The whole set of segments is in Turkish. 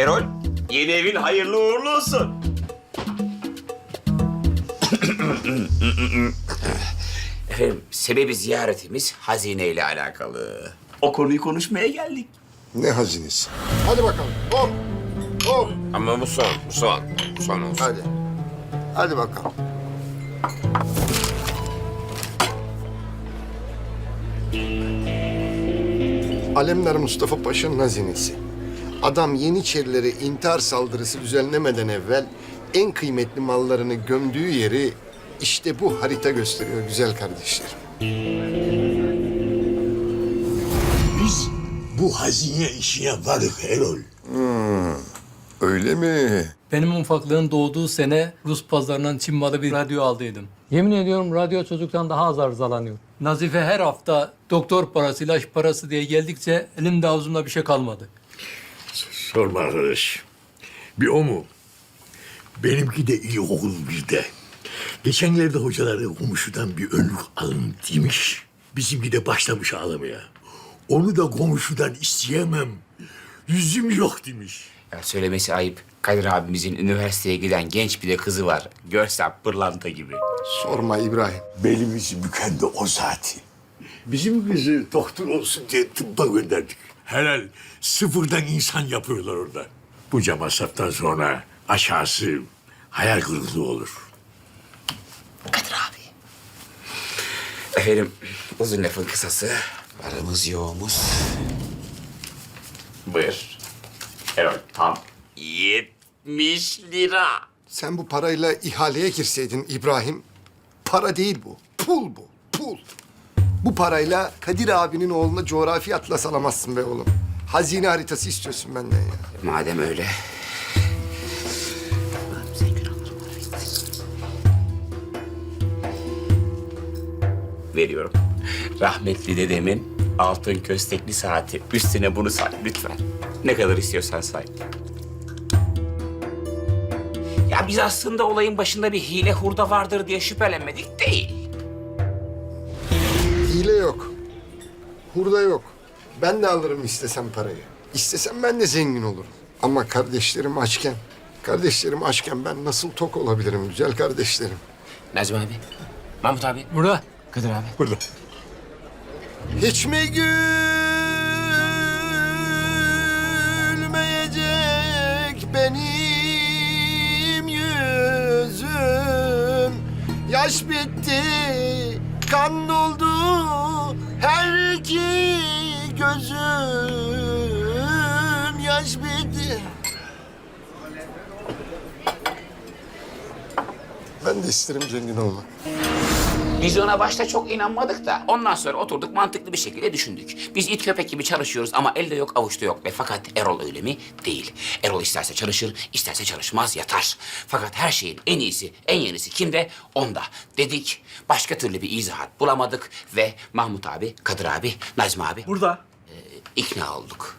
Erol, yeni evin hayırlı uğurlu olsun. Efendim, sebebi ziyaretimiz hazine ile alakalı. O konuyu konuşmaya geldik. Ne hazinesi? Hadi bakalım. Hop. Hop. Ama bu son, bu son. Bu son olsun. Hadi. Hadi bakalım. Alemdar Mustafa Paşa'nın hazinesi. Adam Yeniçerilere intihar saldırısı düzenlemeden evvel en kıymetli mallarını gömdüğü yeri işte bu harita gösteriyor güzel kardeşlerim. Biz bu hazine işine varık Erol. Öyle mi? Benim ufaklığın doğduğu sene Rus pazarından Çin malı bir radyo aldıydım. Yemin ediyorum radyo çocuktan daha az arızalanıyor. Nazife her hafta doktor parası, ilaç parası diye geldikçe elimde ağzımda bir şey kalmadı. Sorma arkadaş. Bir o mu? Benimki de ilkokul birde. Geçenlerde hocaları komşudan bir önlük alın demiş. Bizimki de başlamış ağlamaya. Onu da komşudan isteyemem. Yüzüm yok demiş. Ya söylemesi ayıp. Kadir abimizin üniversiteye giden genç bir de kızı var. Görsem pırlanta gibi. Sorma İbrahim. Belimizi büken de o zaten. Bizim kızı doktor olsun diye tıbba gönderdik. Helal sıfırdan insan yapıyorlar orada. Bunca masraftan sonra aşağısı hayal kırıklığı olur. Kadir abi. Efendim, uzun lafın kısası. Varımız yoğumuz. Buyur. Erol, tam 70 lira. Sen bu parayla ihaleye girseydin İbrahim, para değil bu, pul bu, pul. Bu parayla Kadir abinin oğluna coğrafi atlas alamazsın be oğlum. Hazine haritası istiyorsun benden ya. Madem öyle. Veriyorum. Rahmetli dedemin altın köstekli saati. Üstüne bunu say lütfen. Ne kadar istiyorsan say. Ya biz aslında olayın başında bir hile hurda vardır diye şüphelenmedik değil. Yok. Hurda yok. Ben de alırım istesem parayı. İstesem ben de zengin olurum. Ama kardeşlerim açken, kardeşlerim açken ben nasıl tok olabilirim güzel kardeşlerim? Nazım abi, Mahmut abi, Burada Kadir abi. Burada. Hiç mi gülmeyecek benim yüzüm? Yaş bitti, kan doldu her iki gözüm. Yaş bitti. Ben de isterim zengin olmak. Biz ona başta çok inanmadık da ondan sonra oturduk mantıklı bir şekilde düşündük. Biz it köpek gibi çalışıyoruz ama elde yok avuçta yok ve fakat Erol öyle mi? Değil. Erol isterse çalışır, isterse çalışmaz yatar. Fakat her şeyin en iyisi, en yenisi kimde? Onda. Dedik, başka türlü bir izahat bulamadık ve Mahmut abi, Kadir abi, Nazmi abi Burada. ikna olduk.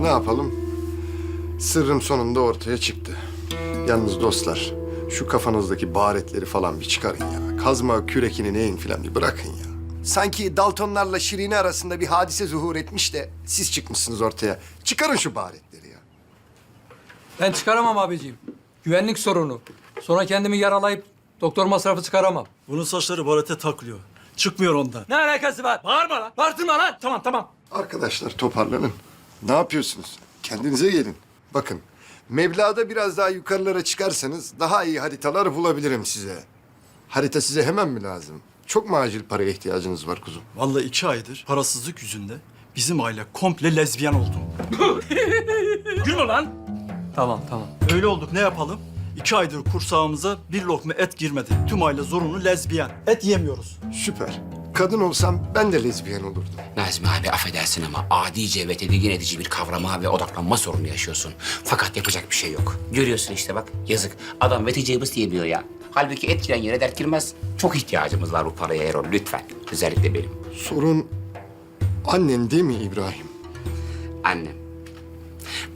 Ne yapalım? Sırrım sonunda ortaya çıktı. Yalnız dostlar, şu kafanızdaki baharetleri falan bir çıkarın ya. Kazma, kürekini neyin filan bir bırakın ya. Sanki Daltonlarla Şirin'i arasında bir hadise zuhur etmiş de siz çıkmışsınız ortaya. Çıkarın şu baharetleri ya. ben çıkaramam abiciğim. Güvenlik sorunu. Sonra kendimi yaralayıp doktor masrafı çıkaramam. Bunun saçları barete takılıyor. Çıkmıyor ondan. Ne alakası var? Bağırma lan. Bağırtırma lan. Tamam tamam. Arkadaşlar toparlanın. Ne yapıyorsunuz? Kendinize gelin. Bakın, Mevla'da biraz daha yukarılara çıkarsanız daha iyi haritalar bulabilirim size. Harita size hemen mi lazım? Çok mu acil paraya ihtiyacınız var kuzum? Vallahi iki aydır parasızlık yüzünde bizim aile komple lezbiyen oldu. Gülme lan. Tamam tamam. Öyle olduk ne yapalım? İki aydır kursağımıza bir lokma et girmedi. Tüm aile zorunlu lezbiyen. Et yemiyoruz. Süper. Kadın olsam ben de lezbiyen olurdum. Nazmi abi affedersin ama adice ve tedirgin edici bir kavrama ve odaklanma sorunu yaşıyorsun. Fakat yapacak bir şey yok. Görüyorsun işte bak yazık. Adam veticebus diyemiyor ya. Halbuki et giren yere dert girmez. Çok ihtiyacımız var bu paraya Erol lütfen. Özellikle benim. Sorun annen değil mi İbrahim? Annem.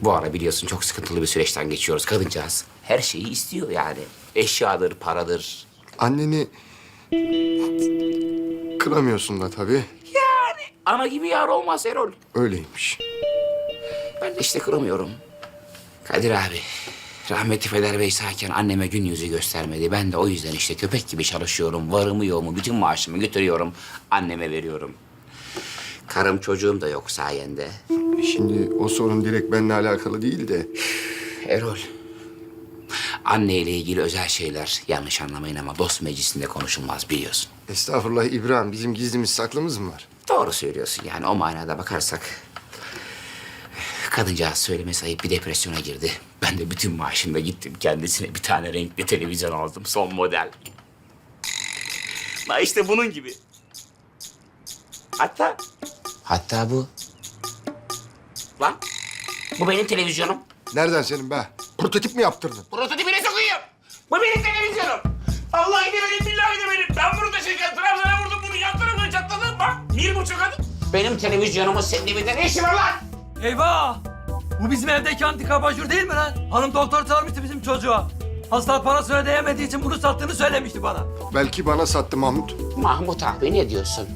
Bu ara biliyorsun çok sıkıntılı bir süreçten geçiyoruz kadıncağız. Her şeyi istiyor yani. Eşyadır, paradır. Anneni Kıramıyorsun da tabii. Ana gibi yar olmaz Erol. Öyleymiş. Ben de işte kıramıyorum. Kadir abi, rahmetli Feder Bey sağken anneme gün yüzü göstermedi. Ben de o yüzden işte köpek gibi çalışıyorum. Varımı yoğumu, bütün maaşımı götürüyorum. Anneme veriyorum. Karım çocuğum da yok sayende. Şimdi o sorun direkt benimle alakalı değil de... Erol, anneyle ilgili özel şeyler yanlış anlamayın ama dost meclisinde konuşulmaz biliyorsun. Estağfurullah İbrahim, bizim gizlimiz saklımız mı var? Doğru söylüyorsun yani o manada bakarsak. Kadıncağız söylemesi ayıp bir depresyona girdi. Ben de bütün maaşımla gittim kendisine bir tane renkli televizyon aldım son model. La işte bunun gibi. Hatta... Hatta bu. Lan bu benim televizyonum. Nereden senin be? Prototip mi yaptırdın? Prototipine sokayım. Bu benim televizyonum. Vallahi de benim, billahi de benim. Ben bunu taşırken Trabzon'a vurdum bunu yan tarafına çatladım. Bak bir buçuk adım. Benim televizyonumun senin evinde ne işi var lan? Eyvah! Bu bizim evdeki antika abajur değil mi lan? Hanım doktor çağırmıştı bizim çocuğa. Hasta parasını ödeyemediği için bunu sattığını söylemişti bana. Belki bana sattı Mahmut. Mahmut abi ne diyorsun?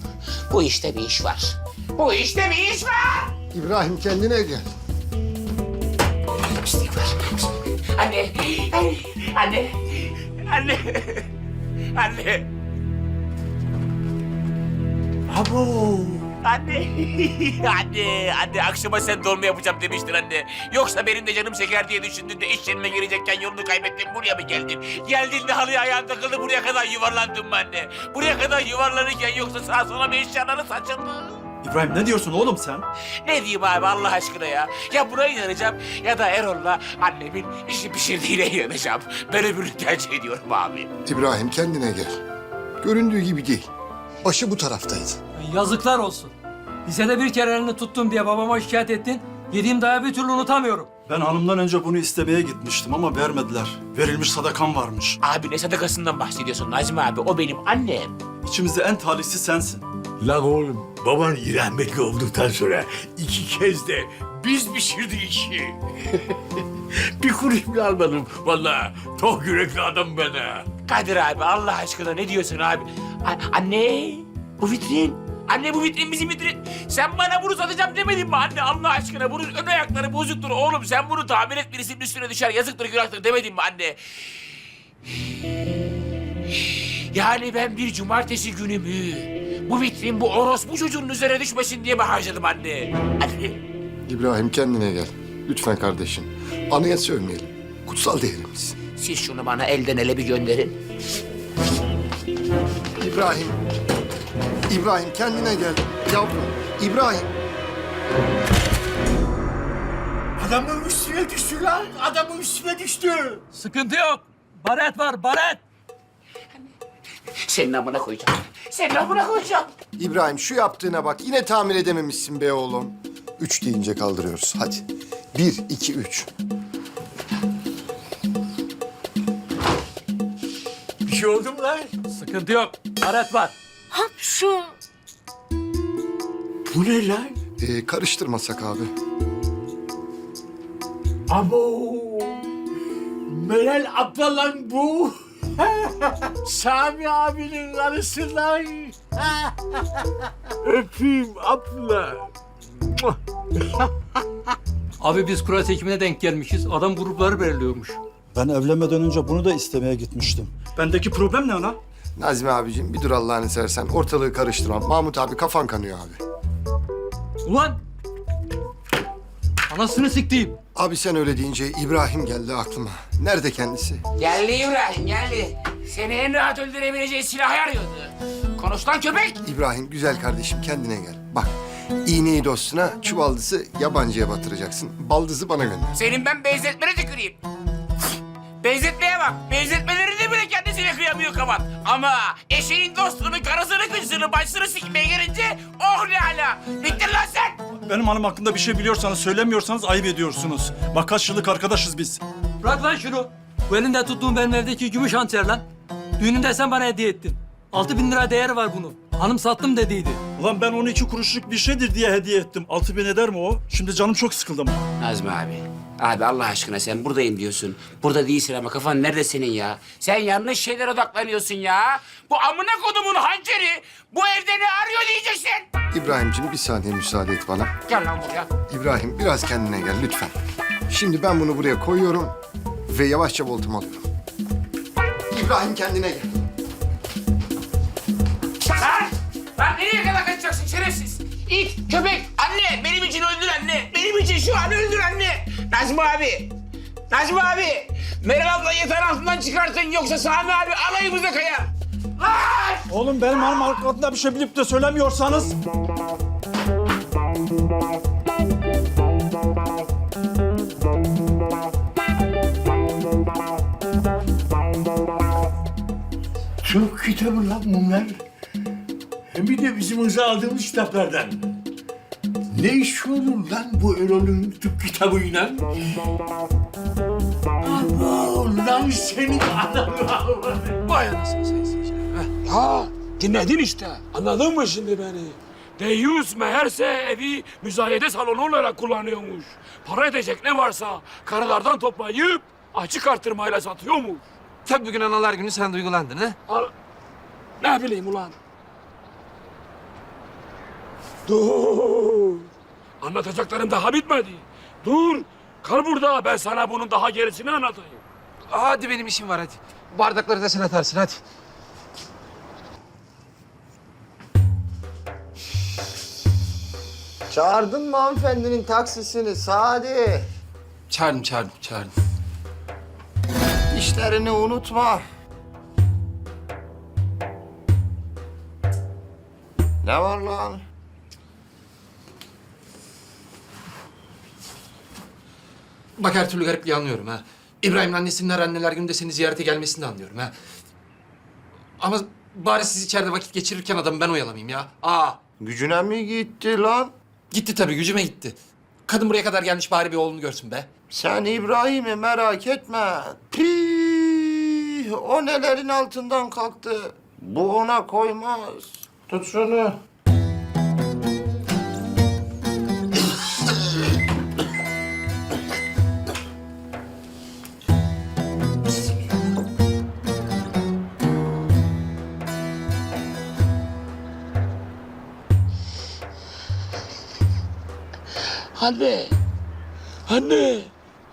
Bu işte bir iş var. Bu işte bir iş var. İbrahim kendine gel. İstiğfar. Anne. Anne. Anne. Anne. Abo. Anne. anne. Anne akşama sen dolma yapacağım demiştin anne. Yoksa benim de canım şeker diye düşündün de iş yerime girecekken yolunu kaybettin buraya mı geldin? Geldin de halıya ayağın takıldı buraya kadar yuvarlandın mı anne? Buraya kadar yuvarlanırken yoksa sağa sola bir eşyaları saçıldı. İbrahim ne diyorsun oğlum sen? Ne diyeyim abi Allah aşkına ya? Ya buna inanacağım ya da Erol'la annemin işi pişirdiğine inanacağım. Ben öbürünü tercih ediyorum abi. İbrahim kendine gel. Göründüğü gibi değil. Başı bu taraftaydı. Yazıklar olsun. Lisede bir kere elini tuttum diye babama şikayet ettin. Yediğim dayağı bir türlü unutamıyorum. Ben hanımdan önce bunu istemeye gitmiştim ama vermediler. Verilmiş sadakam varmış. Abi ne sadakasından bahsediyorsun Nazmi abi? O benim annem. İçimizde en talihsiz sensin. Lan oğlum baban rahmetli olduktan sonra iki kez de biz pişirdik işi. bir kuruş bile almadım vallahi. Çok yürekli adam ben ha. Kadir abi Allah aşkına ne diyorsun abi? A- anne bu vitrin. Anne bu vitrin bizim vitrin. Sen bana bunu satacağım demedin mi anne Allah aşkına? Bunun ön ayakları bozuktur oğlum. Sen bunu tamir et birisinin üstüne düşer yazıktır günahtır demedin mi anne? Yani ben bir cumartesi günümü bu vitrin bu orospu çocuğun üzerine düşmesin diye mi harcadım anne? Anne. İbrahim kendine gel. Lütfen kardeşim. Anıya sövmeyelim. Kutsal değerimiz. Siz şunu bana elden ele bir gönderin. İbrahim. İbrahim kendine gel. Yavrum. İbrahim. Adamın üstüne düştü lan. Adamın üstüne düştü. Sıkıntı yok. Baret var, baret. Senin amına koyacağım. Senin amına koyacağım. İbrahim şu yaptığına bak. Yine tamir edememişsin be oğlum. Üç deyince kaldırıyoruz. Hadi. Bir, iki, üç. Bir şey oldu mu lan? Sıkıntı yok. Baret var. Bu ne lan? Ee, karıştırmasak abi. Abo. Meral abla lan bu. Sami abinin karısı lan. Öpeyim abla. Abi biz kura çekimine denk gelmişiz. Adam grupları belirliyormuş. Ben evlenmeden önce bunu da istemeye gitmiştim. Bendeki problem ne ana? Nazmi abicim bir dur Allah'ını seversen. Ortalığı karıştırma. Mahmut abi kafan kanıyor abi. Ulan! Anasını siktiğim. Abi sen öyle deyince İbrahim geldi aklıma. Nerede kendisi? Geldi İbrahim geldi. Seni en rahat öldürebileceği silahı arıyordu. Konuş lan köpek. İbrahim güzel kardeşim kendine gel. Bak iğneyi dostuna, çuvaldızı yabancıya batıracaksın. Baldızı bana gönder. Senin ben benzetmene tüküreyim. Benzetmeye bak. Benzetmelerinde bile kendisine kıyamıyor kapat. Ama eşeğin dostunu, karısını, kızını, başını sikmeye gelince oh ne hala. Bittin lan sen. Benim hanım hakkında bir şey biliyorsanız söylemiyorsanız ayıp ediyorsunuz. Bak kaç yıllık arkadaşız biz. Bırak lan şunu. Bu elinde tuttuğum benim evdeki gümüş hançer lan. Düğününde sen bana hediye ettin. Altı bin lira değeri var bunun. Hanım sattım dediydi. Ulan ben onu iki kuruşluk bir şeydir diye hediye ettim. Altı bin eder mi o? Şimdi canım çok sıkıldı ama. Nazmi abi, Abi Allah aşkına sen buradayım diyorsun. Burada değilsin ama kafan nerede senin ya? Sen yanlış şeylere odaklanıyorsun ya. Bu amına kodumun hançeri bu evde ne arıyor diyeceksin. İbrahim'cim bir saniye müsaade et bana. Gel lan buraya. İbrahim biraz kendine gel lütfen. Şimdi ben bunu buraya koyuyorum ve yavaşça voltumu alıyorum. İbrahim kendine gel. Lan! Lan nereye kadar kaçacaksın şerefsiz? İt, köpek, anne benim için öldür anne. Benim için şu an öldür anne. Nazmi abi. Nazmi abi. Meral abla yeter altından çıkartın yoksa Sami abi alayımıza kayar. Lan! Oğlum benim hanım hakkında bir şey bilip de söylemiyorsanız... Çok kitabı lan bunlar. Hem bir de bizim hıza aldığımız kitaplardan. Ne iş olur lan bu Erol'ün kitabıyla? Aman lan senin adamı. Vay anasını seyirciler. Ha dinledin işte. Anladın mı şimdi beni? Deyyus meğerse evi müzayede salonu olarak kullanıyormuş. Para edecek ne varsa karılardan toplayıp açık artırmayla satıyormuş. Tabii bugün analar günü sen duygulandın ha? Al. Ne bileyim ulan. Dur. Anlatacaklarım daha bitmedi. Dur. Kal burada ben sana bunun daha gerisini anlatayım. Hadi benim işim var hadi. Bardakları da sen atarsın hadi. Çağırdın mı hanımefendinin taksisini Sadi? Çağırdım çağırdım çağırdım. İşlerini unutma. Ne var lan? Bak her türlü garipliği anlıyorum ha. İbrahim'in annesinin her anneler gününde seni ziyarete gelmesini de anlıyorum ha. Ama bari siz içeride vakit geçirirken adamı ben oyalamayayım ya. Aa Gücüne mi gitti lan? gitti tabii gücüme gitti. Kadın buraya kadar gelmiş bari bir oğlunu görsün be. Sen İbrahim'i merak etme. Pih, o nelerin altından kalktı. Bu ona koymaz. Tut şunu. Anne. Anne.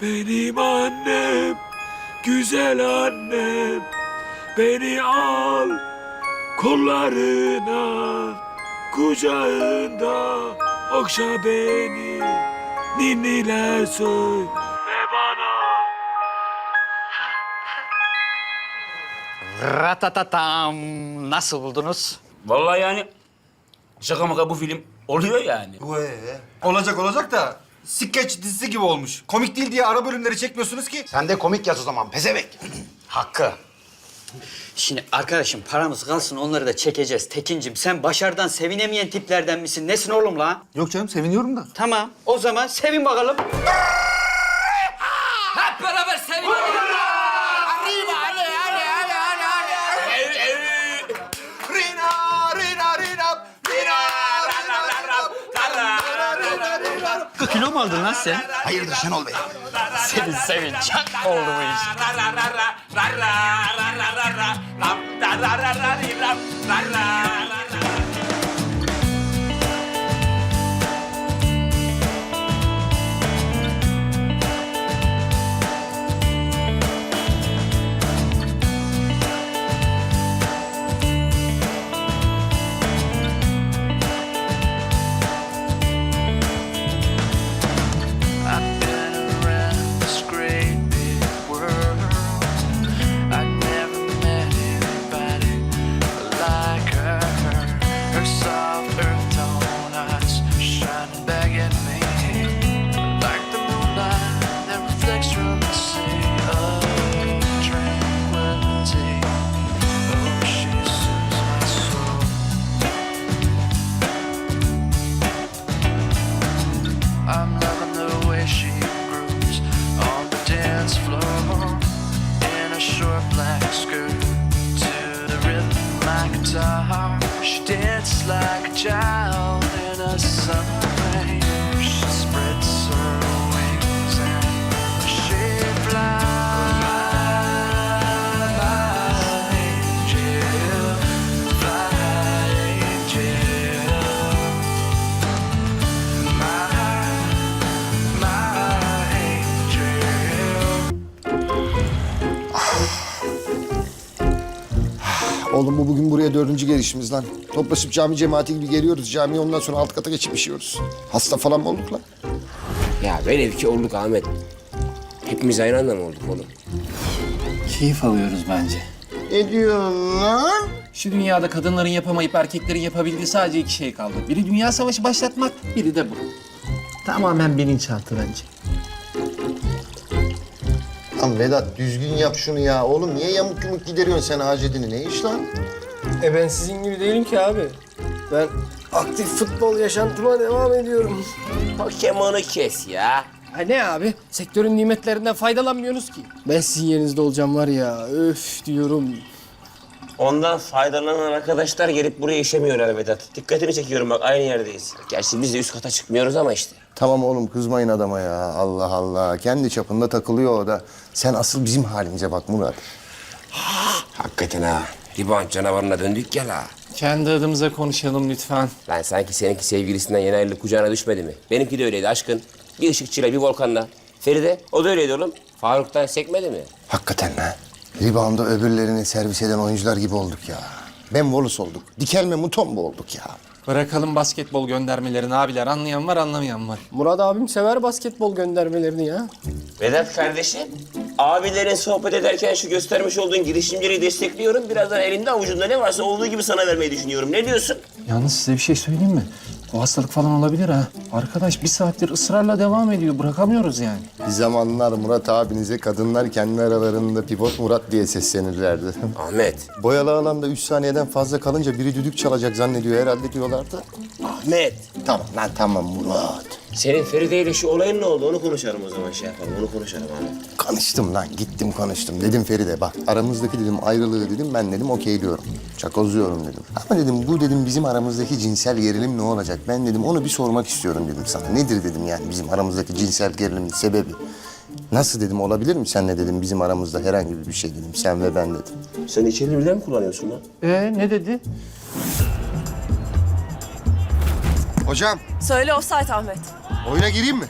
Benim annem. Güzel annem. Beni al kollarına. Kucağında okşa beni. Ninniler söyle bana. Ratatatam. Nasıl buldunuz? Vallahi yani şaka maka bu film oluyor yani. Olacak olacak da skeç dizisi gibi olmuş. Komik değil diye ara bölümleri çekmiyorsunuz ki. Sen de komik yaz o zaman pezevek. Hakkı. Şimdi arkadaşım paramız kalsın onları da çekeceğiz. Tekincim sen başarıdan sevinemeyen tiplerden misin? Nesin oğlum la? Yok canım seviniyorum da. Tamam o zaman sevin bakalım. Mu aldın lan sen? Hayırdır Şenol Bey? Sevin sevin çak oldu bu iş. I'm not. Oğlum bu bugün buraya dördüncü gelişimiz lan. Toplaşıp cami cemaati gibi geliyoruz. Camiye ondan sonra alt kata geçip işiyoruz. Hasta falan mı olduk lan? Ya velev ki olduk Ahmet. Hepimiz aynı anda mı olduk oğlum? Keyif alıyoruz bence. Ne diyorsun lan? Şu dünyada kadınların yapamayıp erkeklerin yapabildiği sadece iki şey kaldı. Biri dünya savaşı başlatmak, biri de bu. Tamamen bilinçaltı bence. Lan Vedat düzgün yap şunu ya. Oğlum niye yamuk yumuk gideriyorsun sen hacedini? Ne iş lan? E ben sizin gibi değilim ki abi. Ben aktif futbol yaşantıma devam ediyorum. O kemanı kes ya. Ha ne abi? Sektörün nimetlerinden faydalanmıyorsunuz ki. Ben sizin yerinizde olacağım var ya. Öf diyorum. Ondan faydalanan arkadaşlar gelip buraya işemiyorlar Vedat. Dikkatini çekiyorum bak aynı yerdeyiz. Gerçi biz de üst kata çıkmıyoruz ama işte. Tamam oğlum kızmayın adama ya. Allah Allah. Kendi çapında takılıyor o da. Sen asıl bizim halimize bak Murat. Hakikaten ha. Rebound canavarına döndük ya la. Kendi adımıza konuşalım lütfen. Lan sanki seninki sevgilisinden yeni ayrılık kucağına düşmedi mi? Benimki de öyleydi aşkın. Bir ışıkçıyla bir volkanla. Feride o da öyleydi oğlum. Faruk'tan sekmedi mi? Hakikaten ha. Rebound'da öbürlerini servis eden oyuncular gibi olduk ya. Ben Volus olduk. Dikelme Mutombo olduk ya. Bırakalım basketbol göndermelerini abiler. Anlayan var, anlamayan var. Murat abim sever basketbol göndermelerini ya. Vedat kardeşim, abilerin sohbet ederken şu göstermiş olduğun girişimciliği destekliyorum. Birazdan elinde avucunda ne varsa olduğu gibi sana vermeyi düşünüyorum. Ne diyorsun? Yalnız size bir şey söyleyeyim mi? Bu hastalık falan olabilir ha. Arkadaş bir saattir ısrarla devam ediyor. Bırakamıyoruz yani. Bir zamanlar Murat abinize kadınlar kendi aralarında pivot Murat diye seslenirlerdi. Ahmet, Boyalı alanda 3 saniyeden fazla kalınca biri düdük çalacak zannediyor herhalde diyorlardı. Ahmet. Tamam lan tamam Murat. Senin Feride ile şu olayın ne oldu? Onu konuşalım o zaman şey yapalım. Onu konuşalım Ahmet. Konuştum lan gittim konuştum. Dedim Feride bak aramızdaki dedim ayrılığı dedim ben dedim okeyliyorum. Çakozluyorum dedim. Ama dedim bu dedim bizim aramızdaki cinsel gerilim ne olacak? Ben dedim onu bir sormak istiyorum dedim sana. Nedir dedim yani bizim aramızdaki cinsel gerilimin sebebi? Nasıl dedim olabilir mi senle dedim bizim aramızda herhangi bir şey dedim sen ve ben dedim. Sen içeri birden mi kullanıyorsun lan? Ee ne dedi? Hocam Söyle offside Ahmet. Oyuna gireyim mi?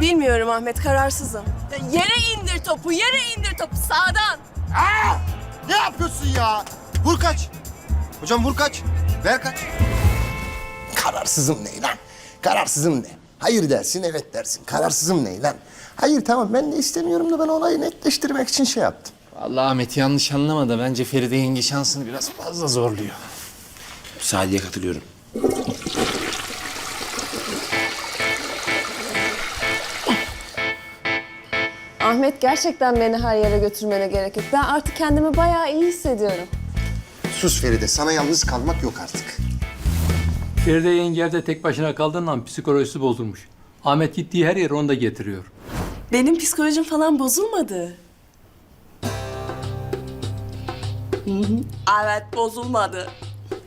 Bilmiyorum Ahmet, kararsızım. Yere indir topu, yere indir topu sağdan. Ne yapıyorsun ya? Vur kaç. Hocam vur kaç. Ver kaç. Kararsızım ne lan? Kararsızım ne? Hayır dersin, evet dersin. Kararsızım ne lan? Hayır tamam ben de istemiyorum da ben olayı netleştirmek için şey yaptım. Vallahi Ahmet yanlış anlama da bence Feride yenge şansını biraz fazla zorluyor. Sadiye katılıyorum. Ahmet gerçekten beni her yere götürmene gerek yok. Ben artık kendimi bayağı iyi hissediyorum. Sus Feride, sana yalnız kalmak yok artık. Feride yenge evde tek başına kaldığından psikolojisi bozulmuş. Ahmet gittiği her yere onu da getiriyor. Benim psikolojim falan bozulmadı. Evet bozulmadı.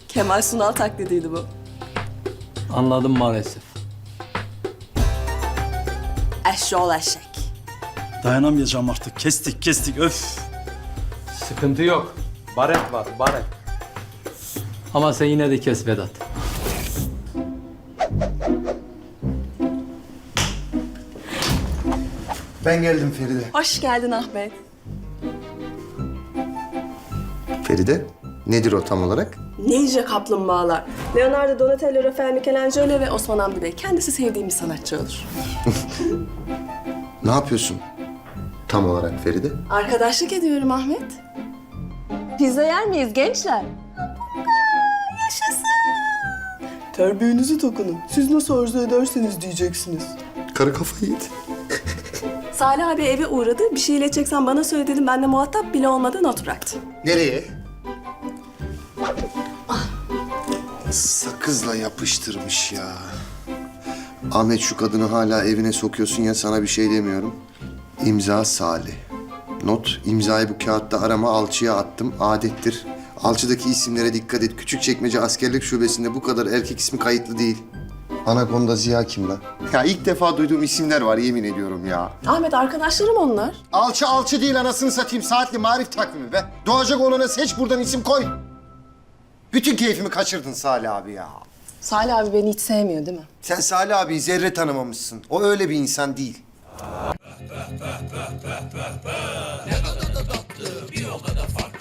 Kemal Sunal taklidiydi bu. Anladım maalesef. Eşşoğlu eşek. Dayanamayacağım artık. Kestik kestik öf. Sıkıntı yok. Baret var, baret. Ama sen yine de kes Vedat. Ben geldim Feride. Hoş geldin Ahmet. Feride, nedir o tam olarak? Ninja kaplumbağalar. Leonardo, Donatello, Rafael, Michelangelo ve Osman Hamdi Bey. Kendisi sevdiğim bir sanatçı olur. Ne yapıyorsun tam olarak Feride? Arkadaşlık ediyorum Ahmet. Pizza yer miyiz gençler? Yaşasın. Terbiyenizi takının. Siz nasıl arzu ederseniz diyeceksiniz. Karı kafayı yedi. Salih abi eve uğradı. Bir şey ileteceksen bana söyle dedim. Ben de muhatap bile olmadan not bıraktım. Nereye? Sakızla yapıştırmış ya. Ahmet şu kadını hala evine sokuyorsun ya sana bir şey demiyorum. İmza Salih. Not, imzayı bu kağıtta arama alçıya attım. Adettir. Alçıdaki isimlere dikkat et. Küçükçekmece askerlik şubesinde bu kadar erkek ismi kayıtlı değil. Anakonda Ziya kim lan? Ya ilk defa duyduğum isimler var yemin ediyorum ya. Ahmet arkadaşlarım onlar. Alçı alçı değil anasını satayım. Saatli marif takvimi be. Doğacak olana seç buradan isim koy. Bütün keyfimi kaçırdın Salih abi ya. Salih abi beni hiç sevmiyor değil mi? Sen Salih abiyi zerre tanımamışsın. O öyle bir insan değil. Bir o kadar farklı